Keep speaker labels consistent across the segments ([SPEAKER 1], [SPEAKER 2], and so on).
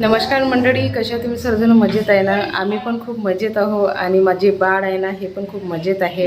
[SPEAKER 1] नमस्कार मंडळी कशा तुम्ही सर्वजण मजेत आहे ना? आम्ही पण खूप मजेत आहो आणि माझे बाळ आहे ना हे पण खूप मजेत आहे.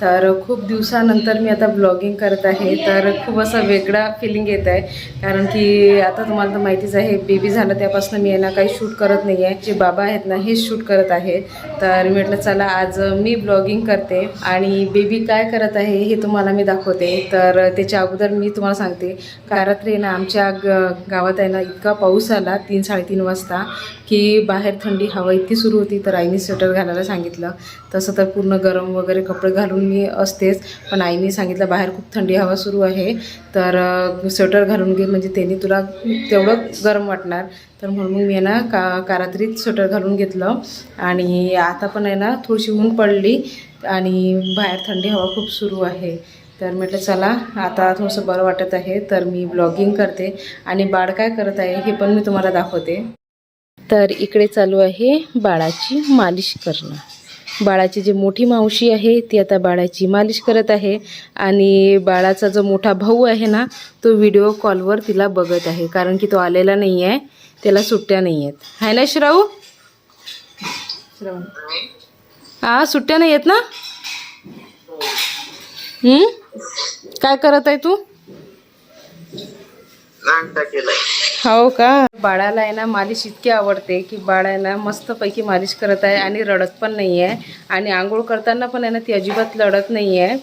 [SPEAKER 1] तर खूप दिवसानंतर मी आता ब्लॉगिंग करत आहे. तर खूप असा वेगळा फिलिंग येत आहे. कारण की आता तुम्हाला तर माहितीच आहे बेबी झालं त्यापासून मी आहे ना काही शूट करत नाही आहे जे बाबा आहेत ना हेच शूट करत आहे. तर मी म्हटलं चला आज मी ब्लॉगिंग करते. आणि बेबी काय करत आहे हे तुम्हाला मी दाखवते. तर त्याच्या अगोदर मी तुम्हाला सांगते. का रात्री ना आमच्या ग गावात आहे ना इतका पाऊस आला तीन साडेतीन वाजता की बाहेर थंडी हवा इतकी सुरू होती तर आईने स्वेटर घालायला सांगितलं. तसं तर पूर्ण गरम वगैरे कपडे घालून मी असतेच. पण आईने सांगितलं बाहेर खूप थंडी हवा सुरू आहे. तर स्वेटर घालून घे. म्हणजे त्यांनी तुला तेवढं गरम वाटणार. तर म्हणून मग मी आहे ना का कारात्रीत स्वेटर घालून घेतलं. आणि आता पण आहे ना थोडीशी ऊन पडली आणि बाहेर थंडी हवा खूप सुरू आहे. तर म्हटलं चला आता थोडंसं बरं वाटत आहे तर मी ब्लॉगिंग करते. आणि बाळ काय करत आहे हे पण मी तुम्हाला दाखवते. तर इकडे चालू आहे बाळाची मालिश करणं. बाळाची जी मोठी मावशी आहे ती आता बाळाची मालिश करत आहे. आणि बाळाचा जो मोठा भाऊ आहे ना तो व्हिडिओ कॉलवर तिला बघत आहे कारण की तो आलेला नाही आहे त्याला सुट्ट्या नाही आहेत. आहे ना श्राऊ? श्रावण. हां सुट्ट्या नाही आहेत ना? काय करत आहे तू? हो का? बाळाला आहे ना मालिश इतकी आवडते की बाळ आहे ना मस्तपैकी मालिश करत आहे आणि रडत पण नाही आहे आणि आंघोळ करताना पण आहे ना ती अजिबात लढत नाही आहे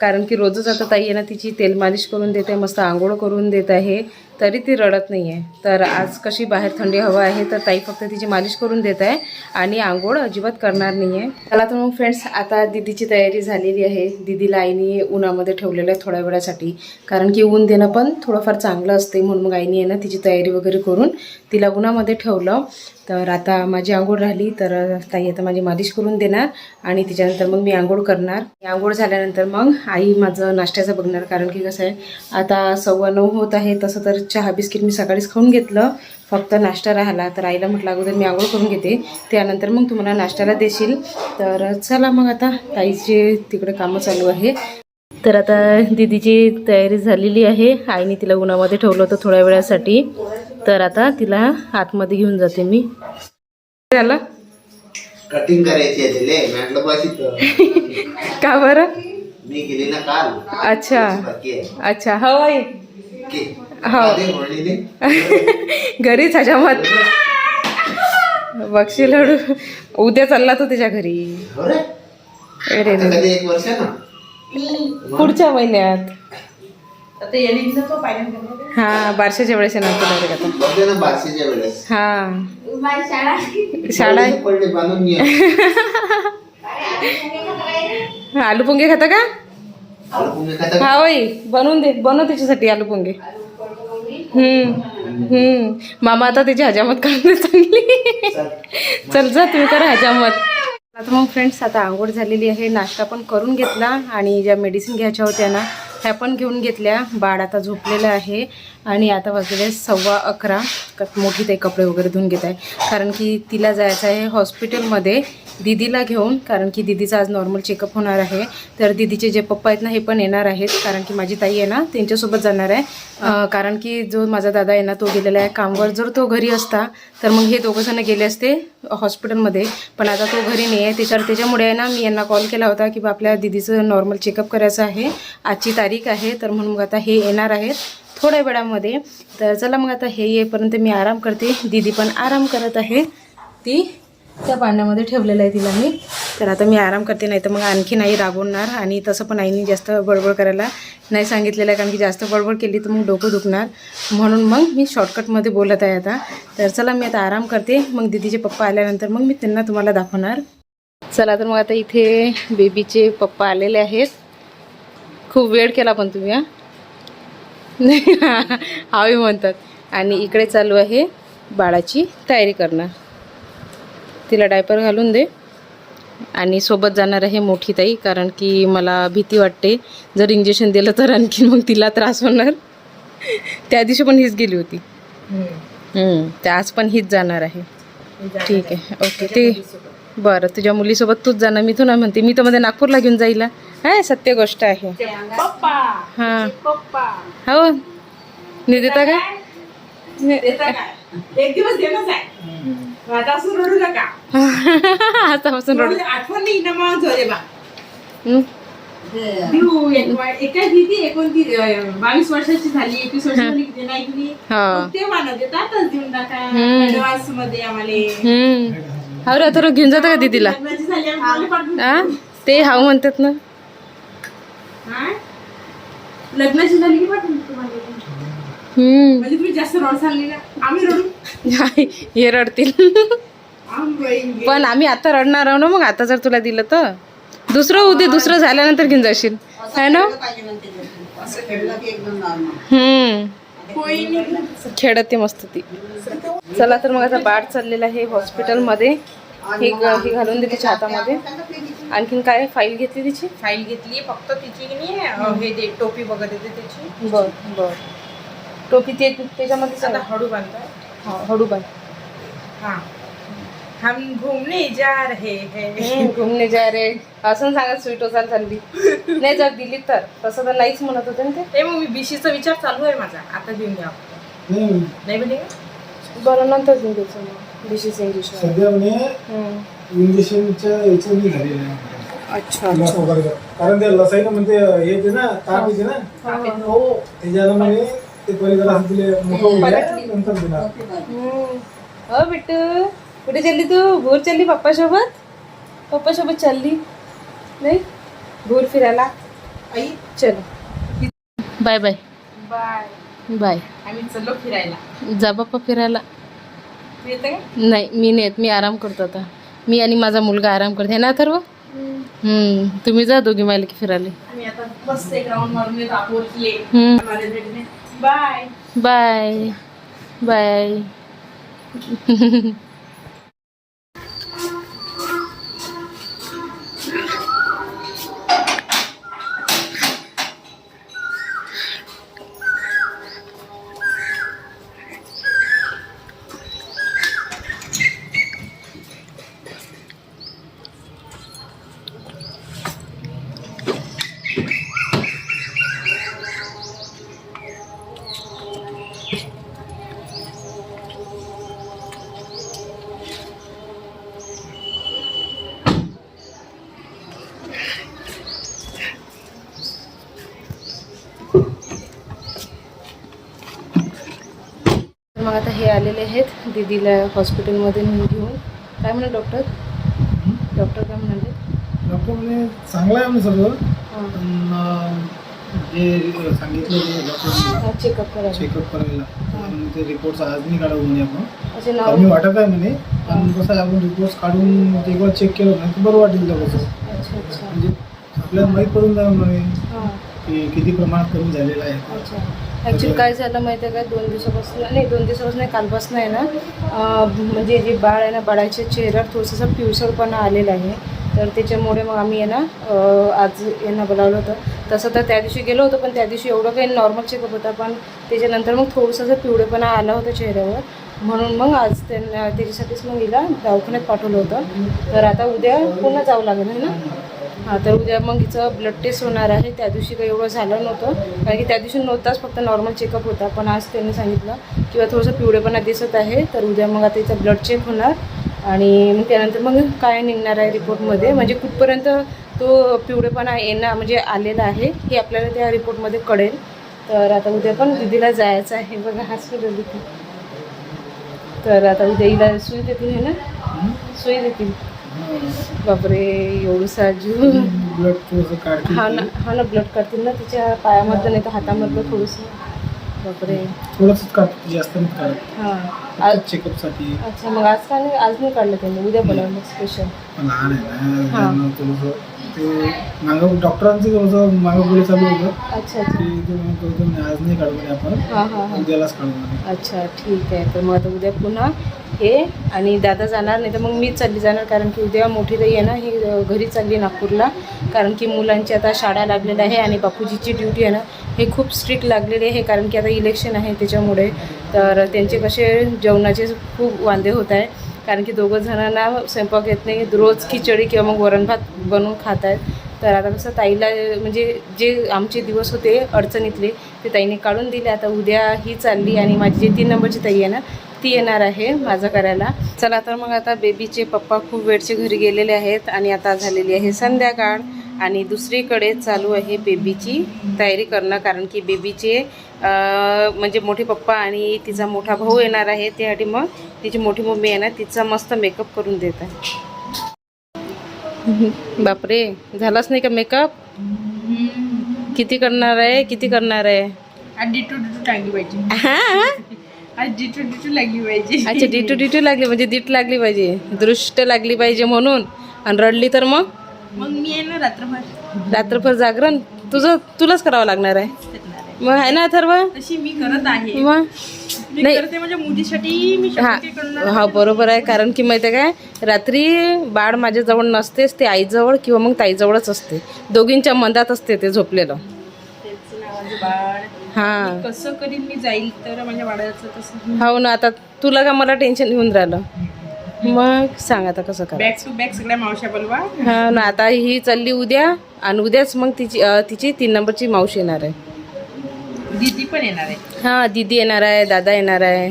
[SPEAKER 1] कारण की रोजच आता ताई आहे ना तिची तेल मालिश करून देते मस्त आंघोळ करून देत आहे. तरी ती रडत नाही आहे तर आज कशी बाहेर थंडी हवा आहे तर ताई फक्त तिची मालिश करून देत आहे आणि आंघोळ अजिबात करणार नाही आहे चला तर मग फ्रेंड्स आता दिदीची तयारी झालेली आहे. दिदीला आईने उन्हामध्ये ठेवलेलं आहे थोड्या वेळासाठी. कारण की ऊन देणं पण थोडंफार चांगलं असते म्हणून मग आईने आहे ना तिची तयारी वगैरे करून तिला उन्हामध्ये ठेवलं. तर आता माझी आंघोळ राहिली तर ताई आता माझी मालिश करून देणार आणि तिच्यानंतर मग मी आंघोळ करणार. आंघोळ झाल्यानंतर मग आई माझं नाश्त्याचं बघणार. कारण की कसं आहे आता सव्वा नऊ होत आहे तसं तर चहा बिस्किट मी सकाळीच खाऊन घेतलं. फक्त नाश्ता राहिला तर आईला म्हटलं अगोदर मी आंघोळ करून घेते. त्यानंतर मग तुम्हाला नाश्त्याला देशील. तर चला मग आता ताईचे तिकडे कामं चालू आहे. तर आता दिदीची तयारी झालेली आहे. आईने तिला उन्हामध्ये ठेवलं होतं थोड्या वेळासाठी. तर आता तिला आतमध्ये घेऊन जाते मी. झालं
[SPEAKER 2] कटिंग करायची
[SPEAKER 1] का बरं?
[SPEAKER 2] मी गेली ना काल.
[SPEAKER 1] अच्छा. अच्छा. हो हो. घरीच हजामत बक्षील हळू उद्या चालला तो त्याच्या घरी.
[SPEAKER 2] हो
[SPEAKER 1] अरे
[SPEAKER 2] ना.
[SPEAKER 1] पुढच्या महिन्यात. हा बारशाच्या वेळेस येणार आता.
[SPEAKER 2] वेळेस.
[SPEAKER 1] हा. शाळा. आलू पोंगे खाता का?
[SPEAKER 2] आलू पोंगे खाता का?
[SPEAKER 1] हा बाई बनवून दे. बनव त्याच्यासाठी आलू पोंगे. हम्म हम्म. मामा आता त्याची हजामत करते चांगली.
[SPEAKER 2] चल.
[SPEAKER 1] जा तुम्ही करा हजामत. आता मग फ्रेंड्स आता आंघोळ झालेली आहे. नाश्ता पण करून घेतला आणि ज्या मेडिसिन घ्यायच्या होत्या ना ह्या पण घेऊन घेतल्या. बाळ आता झोपलेलं आहे आणि आता वाजलेले सव्वा अकरा. मोठी ते कपडे वगैरे धुवून घेत आहे. कारण की तिला जायचं आहे हॉस्पिटलमध्ये दिदीला घेऊन कारण की दिदीचा आज नॉर्मल चेकअप होणार आहे. तर दिदीचे जे पप्पा आहेत ना हे पण येणार आहेत कारण की माझी ताई आहे ना त्यांच्यासोबत जाणार आहे. कारण की जो माझा दादा आहे ना तो गेलेला आहे कामवर. जर तो घरी असता तर मग हे दोघं जण गेले असते हॉस्पिटलमध्ये पण आता तो घरी नाही आहे त्याच्यावर त्याच्यामुळे आहे ना मी यांना कॉल केला होता की बा आपल्या दिदीचं नॉर्मल चेकअप करायचं आहे. आजची तारीख आहे तर म्हणून मग आता हे येणार आहेत थोड्या वेळामध्ये. तर चला मग आता हे येईपर्यंत मी आराम करते. दीदी पण आराम करत आहे. ती त्या पाण्यामध्ये ठेवलेलं आहे तिला मी. तर आता मी आराम करते नाही तर मग आणखी नाही रागवणार आणि तसं पण आईने जास्त बडबड करायला नाही सांगितलेलं आहे कारण की जास्त बडबड केली तर मग डोकं दुखणार. म्हणून मग मी शॉर्टकटमध्ये बोलत आहे आता. तर चला मी आता आराम करते मग दीदीचे पप्पा आल्यानंतर मग मी त्यांना तुम्हाला दाखवणार. चला तर मग आता इथे बेबीचे पप्पा आलेले आहेत. खूप वेळ केला पण तुम्ही हा. हवी म्हणतात. आणि इकडे चालू आहे बाळाची तयारी करणं तिला डायपर घालून दे. आणि सोबत जाणार आहे मोठी ताई कारण की मला भीती वाटते. जर इंजेक्शन दिलं तर आणखी मग तिला त्रास होणार. त्या दिवशी पण हीच गेली होती. हम्म, तर आज पण हीच जाणार आहे. ठीक आहे. ओके ते बरं तुझ्या मुलीसोबत तूच जाणार. मी तुला म्हणते मी तर मध्ये नागपूरला घेऊन जाईल. हा सत्य गोष्ट आहे. हां. हो. निदिता का
[SPEAKER 3] असं रडू नका.
[SPEAKER 1] आतापासून रडू.
[SPEAKER 3] आठवण नाही ना मग जोरे बा? देऊ एक वा- एका दिदी एकोणतीस अं, बावीस वर्षाची झाली एकवीस वर्षाची नाही ते देतातच देऊन टाका. ऍडव्हान्समध्ये आम्हाला.
[SPEAKER 1] घेऊन जातो का दीदीला? हा ते हाव म्हणतात ना.
[SPEAKER 3] हा? लग्नाची झाली की पाठवून तुम्हाला? म्हणजे तुम्ही जास्त रडसाल नाही ना? आम्ही रडू.
[SPEAKER 1] हे रडतील. पण आम्ही आता रडणार आहो ना मग आता जर तुला दिलं तर. दुसरं उद्या दुसरं झाल्यानंतर घेऊन जाशील. है ना? हम्म. खेळते मस्त ती. चला तर मग आता बाळ चाललेलं आहे हॉस्पिटलमध्ये. हे हे घालून दे तिच्या हातामध्ये आणखीन काय फाईल घेतली तिची?
[SPEAKER 3] फाईल घेतली फक्त तिची की नाही अं, हे दे टोपी बघत येते त्याची
[SPEAKER 1] बर बर. टोपी ते त्याच्यामध्ये
[SPEAKER 3] आता
[SPEAKER 1] सांगा.
[SPEAKER 3] हळू बांधताय.
[SPEAKER 1] हा, हळू बाय
[SPEAKER 3] हाँ. हम घूमने जा रहे हैं.
[SPEAKER 1] घुमने जा रे असं सांगत स्वीट ओसाल चालली नाही जर दिली तर. तसं तर नाहीच म्हणत होते ना ते.
[SPEAKER 3] मग मी बीसीचा विचार चालू आहे माझा. आता घेऊन या. नाही म्हणजे
[SPEAKER 1] बरं नंतर देऊ द्यायचं मग डिशीस इंग्लिश
[SPEAKER 4] सध्या म्हणजे इंजेक्शनच्या याचं नाही झालेलं आहे.
[SPEAKER 1] अच्छा.
[SPEAKER 4] कारण ते लसाईनं म्हणजे हे येते ना ताप येते ना हो. त्याच्यानं म्हणजे ते पहिले जरा असं तिले मोठं होऊ द्या, नंतर देणार
[SPEAKER 1] हम्म. हो बिट्टू. कुठे चालली तू? भोर चालली पप्पा सोबत पप्पा सोबत चालली. नाही? भोर फिरायला.
[SPEAKER 3] आई
[SPEAKER 1] चलो. Bye bye.
[SPEAKER 3] बाय.
[SPEAKER 1] बाय.
[SPEAKER 3] आम्ही चलो फिरायला.
[SPEAKER 1] जा बाप्पा फिरायला.
[SPEAKER 3] तू येते का?
[SPEAKER 1] नाही मी नाही येत. मी आराम करतो आता. मी आणि माझा मुलगा आराम करते. ना अथर्व? हम्म. तुम्ही जा दोघी मायला की फिरायला.
[SPEAKER 3] आम्ही आता मस्त एक राऊंड मारून येतो पोहोचले
[SPEAKER 1] हम्म.
[SPEAKER 3] माझ्या भेटीने बाय
[SPEAKER 1] बाय बाय मग आता हे आलेले आहेत दीदीला हॉस्पिटलमध्ये नेऊन घेऊन. काय म्हणत डॉक्टर? डॉक्टर काय म्हणाले?
[SPEAKER 4] डॉक्टर म्हणजे चांगलं आहे अं, जे सांगितलं डॉक्टर
[SPEAKER 1] चेकअप करायला.
[SPEAKER 4] चेकअप करायला. ते रिपोर्ट्स आज नाही काढू म्हणे आपण.
[SPEAKER 1] असे नाव
[SPEAKER 4] कमी वाटत आहे म्हणे पण कसं आहे आपण रिपोर्ट्स काढून एकदा चेक केलं नाही बरं वाटेल तर कसं
[SPEAKER 1] अच्छा अच्छा.
[SPEAKER 4] म्हणजे आपल्याला माहीत पडून जाणार म्हणे
[SPEAKER 1] हां.
[SPEAKER 4] की किती प्रमाणात कमी झालेलं आहे.
[SPEAKER 1] अच्छा. ॲक्च्युली काय झालं माहिती आहे का? दोन दिवसापासून नाही दोन दिवसापासून नाही कालपासून आहे ना म्हणजे जे बाळ आहे ना बाळाच्या चेहऱ्यावर थोडंसं पिवसळपणा आलेला आहे. तर त्याच्यामुळे मग आम्ही आहे ना आज यांना बोलावलं होतं. तसं तर त्या दिवशी गेलो होतो पण त्या दिवशी एवढं काही नॉर्मल चेकअप होता पण त्याच्यानंतर मग थोडंसं पिवळेपणा आला होता चेहऱ्यावर. म्हणून मग आज त्यांना त्याच्यासाठीच मग हिला दवाखान्यात पाठवलं होतं. तर आता उद्या पुन्हा जावं लागेल आहे ना? तर उद्या मग हिचं ब्लड टेस्ट होणार आहे. त्या दिवशी काही एवढं झालं नव्हतं. कारण की त्या दिवशी नव्हताच फक्त नॉर्मल चेकअप होता. पण आज त्यांनी सांगितलं किंवा थोडंसं पिवळेपणा दिसत आहे. तर उद्या मग आता हिचं ब्लड चेक होणार. आणि मग त्यानंतर मग काय निघणार आहे रिपोर्टमध्ये म्हणजे कुठपर्यंत तो पिवळेपणा येणं म्हणजे आलेला आहे हे आपल्याला त्या रिपोर्टमध्ये कळेल. तर आता उद्या पण दिदीला जायचं आहे. बघा हॉस्पिटल तिथे तर आता उद्या हिला सुई देतील हे ना? सुई देतील. बापरे एवढं साजू.
[SPEAKER 4] ब्लड
[SPEAKER 1] हा ना. हा ना ब्लड काढतील ना तिच्या पायामधलं नाही तर हातामधलं थोडंसं. बापरे.
[SPEAKER 4] थोडंसंच जास्त नाही काढत.
[SPEAKER 1] हां. आज
[SPEAKER 4] चेकअपसाठी
[SPEAKER 1] अच्छा मग आज का नाही आज नाही काढलं त्यांनी उद्या बोलावलं स्पेशल
[SPEAKER 4] लहान आहे ना. त्यांना थोडंसं ते मागं डॉक्टरांचं थोडंसं मागं पुढे चालू होतं.
[SPEAKER 1] अच्छा
[SPEAKER 4] ते आज नाही काढू आपण
[SPEAKER 1] हां हां हां.
[SPEAKER 4] उद्यालाच काढू म्हणे
[SPEAKER 1] अच्छा ठीक आहे. तर मग आता उद्या पुन्हा हे आणि दादा जाणार नाही तर मग मीच चालली जाणार कारण की उद्या मोठी ताई आहे ना ही घरी चालली नागपूरला. कारण की मुलांची आता शाळा लागलेल्या आहे आणि बापूजीची ड्युटी आहे ना हे खूप स्ट्रिक्ट लागलेली आहे कारण की आता इलेक्शन आहे त्याच्यामुळे. तर त्यांचे कसे जेवणाचे खूप वांदे होत आहे कारण की दोघं जणांना स्वयंपाक येत नाही रोज खिचडी किंवा मग वरण भात बनवून खात आहेत. तर आता कसं ताईला म्हणजे जे आमचे दिवस होते अडचणीतले ते ताईने काढून दिले. आता उद्या ही चालली आणि माझी जे तीन नंबरची ताई आहे ना ती येणार आहे माझं करायला. चला तर मग आता बेबीचे पप्पा खूप वेळचे घरी गेलेले आहेत आणि आता झालेली आहे संध्याकाळ. आणि दुसरीकडे चालू आहे बेबीची तयारी करणं कारण की बेबीचे म्हणजे मोठे पप्पा आणि तिचा मोठा भाऊ येणार आहे. त्यासाठी मग तिची मोठी मम्मी आहे ना तिचा मस्त मेकअप करून देत आहे. बापरे झालाच नाही का मेकअप? किती करणार आहे? किती करणार आहे?
[SPEAKER 3] पाहिजे.
[SPEAKER 1] हा.
[SPEAKER 3] डिटू डिटू लागली पाहिजे.
[SPEAKER 1] अच्छा डिटू डिटू लागली म्हणजे दीट लागली पाहिजे. दृष्ट लागली पाहिजे म्हणून. आणि रडली तर मग?
[SPEAKER 3] मग मी आहे ना रात्रभर.
[SPEAKER 1] रात्रभर जागरण? तुझं तुलाच करावं लागणार आहे. मग आहे ना अथर्व?
[SPEAKER 3] तशी मी करत आहे.
[SPEAKER 1] मग?
[SPEAKER 3] मी
[SPEAKER 1] नाही.
[SPEAKER 3] करते माझ्या मुलीसाठी मी
[SPEAKER 1] हा.
[SPEAKER 3] शक्य करणार
[SPEAKER 1] हा बरोबर आहे. कारण की माहिती आहे काय? रात्री बाळ माझ्याजवळ नसतेच ते आईजवळ किंवा मग ताईजवळच असते. दोघींच्या मंदात असते ते झोपलेलं. हा.
[SPEAKER 3] कसं करीन मी जाईल तर माझ्या बाळाचं कसं
[SPEAKER 1] हो ना आता तुला का मला टेन्शन येऊन राहिलं? मग सांग आता कसं करा
[SPEAKER 3] बॅक टू बॅक सगळ्या मावश्या बोलवा.
[SPEAKER 1] हा ना आता ही चालली उद्या आणि उद्याच मग तिची अं, तिची तीन नंबरची मावशी येणार आहे.
[SPEAKER 3] दीदी पण येणार आहे.
[SPEAKER 1] हा दीदी येणार आहे दादा येणार आहे.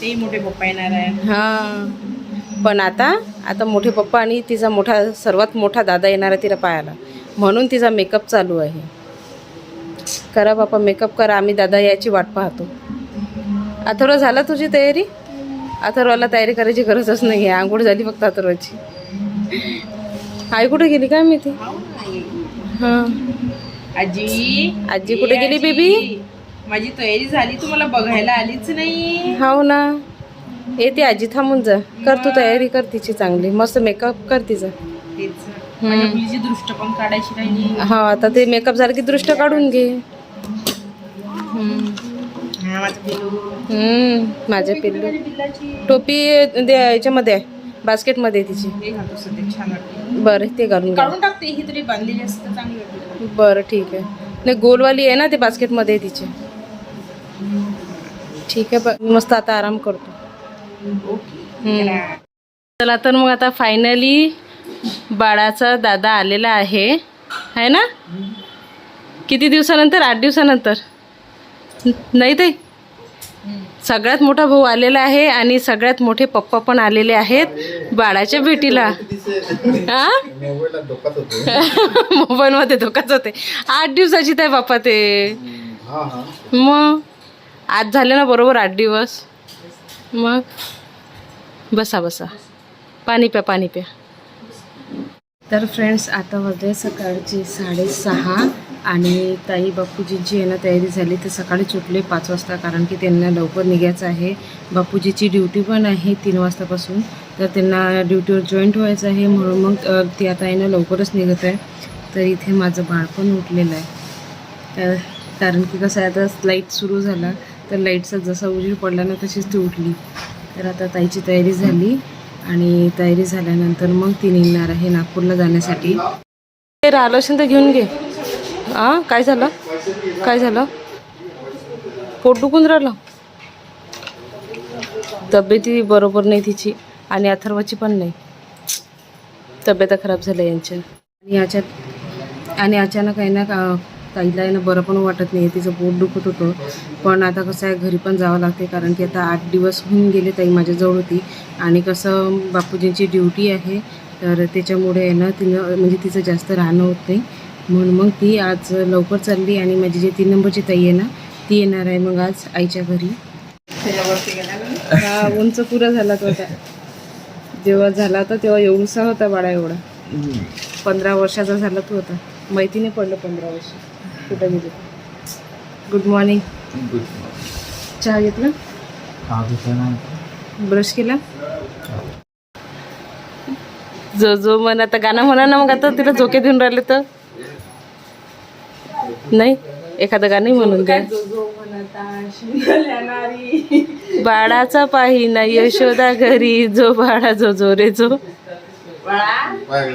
[SPEAKER 3] ते मोठे पप्पा येणार आहे.
[SPEAKER 1] हा पण आता आता मोठे पप्पा आणि तिचा मोठा सर्वात मोठा दादा येणार आहे तिला पाहायला. म्हणून तिचा मेकअप चालू आहे. करा बापा मेकअप करा आम्ही दादा याची वाट पाहतो. अथर्व झाला तुझी तयारी? अथर्वाला तयारी करायची गरजच नाही आहे आंघोळ झाली फक्त अथर्वाची. आई कुठे गेली काय मी ती? हां.
[SPEAKER 3] आजी
[SPEAKER 1] आजी कुठे गेली बेबी?
[SPEAKER 3] माझी तयारी झाली तू मला बघायला आलीच नाही.
[SPEAKER 1] हो ना. येते आजी थांबून जा. कर तू तयारी कर तिची चांगली. मस्त मेकअप कर तेच.
[SPEAKER 3] माझ्या मुलीची दृष्ट पण काढायची राहिली
[SPEAKER 1] हा आता ते मेकअप झालं की दृष्ट काढून घे.
[SPEAKER 3] हा माझं पिल्लू.
[SPEAKER 1] हम्म, टोपी दे याच्यामध्ये आहे बास्केटमध्ये आहे तिची.
[SPEAKER 3] हे घालतो सध्या छान वाटते.
[SPEAKER 1] बरं ते घालून घ्या
[SPEAKER 3] काढून टाकते ही तरी बांधलेली असते चांगली वाटते.
[SPEAKER 1] बरं ठीक आहे. नाही गोलवाली आहे ना ते बास्केटमध्ये आहे तिची. ठीक आहे ब- मस्त आता आराम करतो. हम्म. चला तर मग आता फायनली बाळाचा दादा आलेला आहे. आहे ना? किती दिवसानंतर? आठ दिवसानंतर? नाही ते सगळ्यात मोठा भाऊ आलेला आहे आणि सगळ्यात मोठे पप्पा पण आलेले आहेत बाळाच्या भेटीला. हा
[SPEAKER 2] मोबाईलला
[SPEAKER 1] मोबाईलमध्ये धोकाच होते. आठ दिवसाची त्या बापा ते मग? आज झाले ना बरोबर आठ दिवस. मग? बसा बसा. पाणी प्या पाणी प्या. तर फ्रेंड्स आता वाजले सकाळचे साडेसहा आणि ताई बापूजींची आहे ना तयारी झाली तर सकाळी सुटले पाच वाजता कारण की त्यांना लवकर निघायचं आहे. बापूजीची ड्युटी पण आहे तीन वाजतापासून तर त्यांना ड्युटीवर जॉईंट व्हायचं आहे. म्हणून मग ती आता यांना लवकरच निघत आहे. तर इथे माझं बाळ पण उठलेलं आहे. तर कारण की कसं आहे आता लाइट सुरू झाला तर लाईटचा जसा उजीर पडला ना तशीच ती उठली. तर आता ताईची तयारी झाली. आणि तयारी झाल्यानंतर मग ती निघणार आहे नागपूरला जाण्यासाठी. ते राहिलं असेल तर घेऊन घे. हां काय झालं? काय झालं? पोट दुखून राहिलं. तब्येती बरोबर नाही तिची आणि अथर्वाची पण नाही. तब्येत खराब झाल्या यांच्या. आणि याच्यात आणि अचानक आहे ना का ताईला आहे ना बरं पण वाटत नाही तिचं पोट दुखत होतं. पण आता कसं आहे घरी पण जावं लागते कारण की आता आठ दिवस होऊन गेले ताई माझ्याजवळ होती. आणि कसं बापूजींची ड्युटी आहे तर त्याच्यामुळे आहे ना तिनं म्हणजे तिचं जास्त राहणं होत नाही. म्हणून मग ती आज लवकर चालली आणि माझी जी तीन नंबरची ताई आहे ना ती येणार आहे मग आज आईच्या घरी. हा उंच पुरा झाला तो आता जेव्हा झाला होता तेव्हा एवढसा होता बाळा एवढा. पंधरा वर्षाचा झाला तू होता माहिती नाही पडलं पंधरा वर्ष. कुठं गेली? गुड मॉर्निंग चहा घेतला? ब्रश केला? जो जो म्हण आता गाणं म्हणा ना मग आता तिला झोके देऊन राहिले तर. नाही एखादं गाणं म्हणून द्या.
[SPEAKER 3] नारी
[SPEAKER 1] बाळाचा पाहिना यशोदा घरी. जो बाळा जो जो रे जो.
[SPEAKER 2] काय?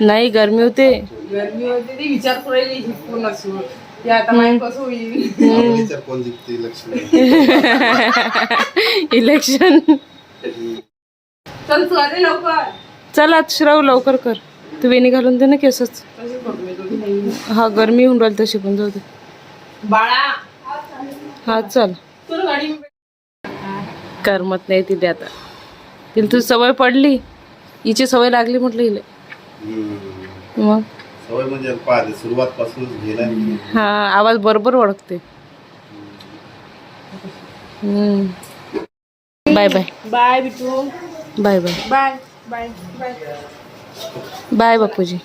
[SPEAKER 1] नाही गरमी होते.
[SPEAKER 3] गरमी होते ती विचार करायला ही पूर्ण सुरू ते आता माहीत कसं होईल.
[SPEAKER 2] विचार कोण जिंकते लक्ष्मी
[SPEAKER 1] इलेक्शन
[SPEAKER 3] चल तू अरे लवकर.
[SPEAKER 1] चला श्राव लवकर कर. तू वेणी घालून दे ना केसच
[SPEAKER 3] कशी करू मी दोघी नाही.
[SPEAKER 1] हा गरमी होऊन राहिली तशी पण जाऊ दे.
[SPEAKER 3] बाळा.
[SPEAKER 1] हा चल.
[SPEAKER 3] गाडी
[SPEAKER 1] करमत नाही तिला आता. तिला तुझी सवय पडली. हिची सवय लागली म्हटलं हिला. मग?
[SPEAKER 2] सवय म्हणजे पाहते गेला
[SPEAKER 1] हा आवाज बरोबर ओळखते. हम्म. Bye bye
[SPEAKER 3] bye Bittu
[SPEAKER 1] bye bye
[SPEAKER 3] bye bye bye
[SPEAKER 1] bye Bapuji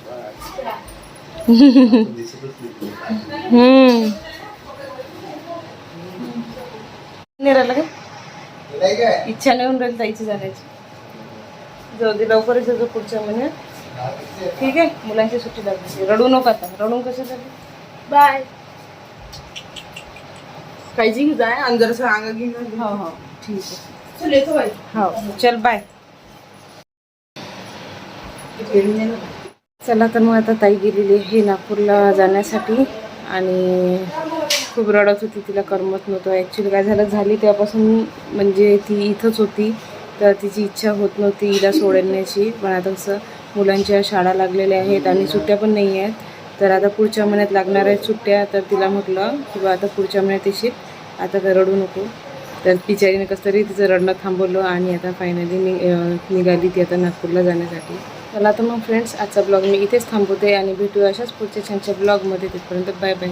[SPEAKER 1] हम्म.
[SPEAKER 2] काय?
[SPEAKER 1] इच्छा नाही होऊन राहिली ताईची जाण्याची. जाऊ दे लवकरच येतो पुढच्या महिन्यात. ठीक आहे? मुलांची सुट्टी लागली. रडू नका आता. रडून कसं झाली?
[SPEAKER 3] बाय. काळजी घे जाय. आणि जरासं अंग घेऊन
[SPEAKER 1] हो हो. ठीक आहे.
[SPEAKER 3] चल येतो बाई
[SPEAKER 1] हो. चल बाय. चला तर मग आता ताई गेलेली आहे नागपूरला जाण्यासाठी. आणि खूप रडत होती. तिला करमत नव्हतं. ॲक्च्युली काय झालं झाली तेव्हापासून म्हणजे ती इथंच होती. तर तिची इच्छा होत नव्हती हिला सोडण्याची. पण आता कसं मुलांच्या शाळा लागलेल्या आहेत आणि सुट्ट्या पण नाही आहेत. तर आता पुढच्या महिन्यात लागणार आहेत सुट्ट्या तर तिला म्हटलं की बा आता पुढच्या महिन्यात येशील. आता काय रडू नको. तर बिचारीने कसं तरी तिचं रडणं थांबवलं आणि आता फायनली नि निघाली ती आता नागपूरला जाण्यासाठी. चला तर मग फ्रेंड्स आजचा ब्लॉग मी इथेच थांबवते आणि भेटूया अशाच पुढच्या छानच्या ब्लॉगमध्ये तिथपर्यंत बाय बाय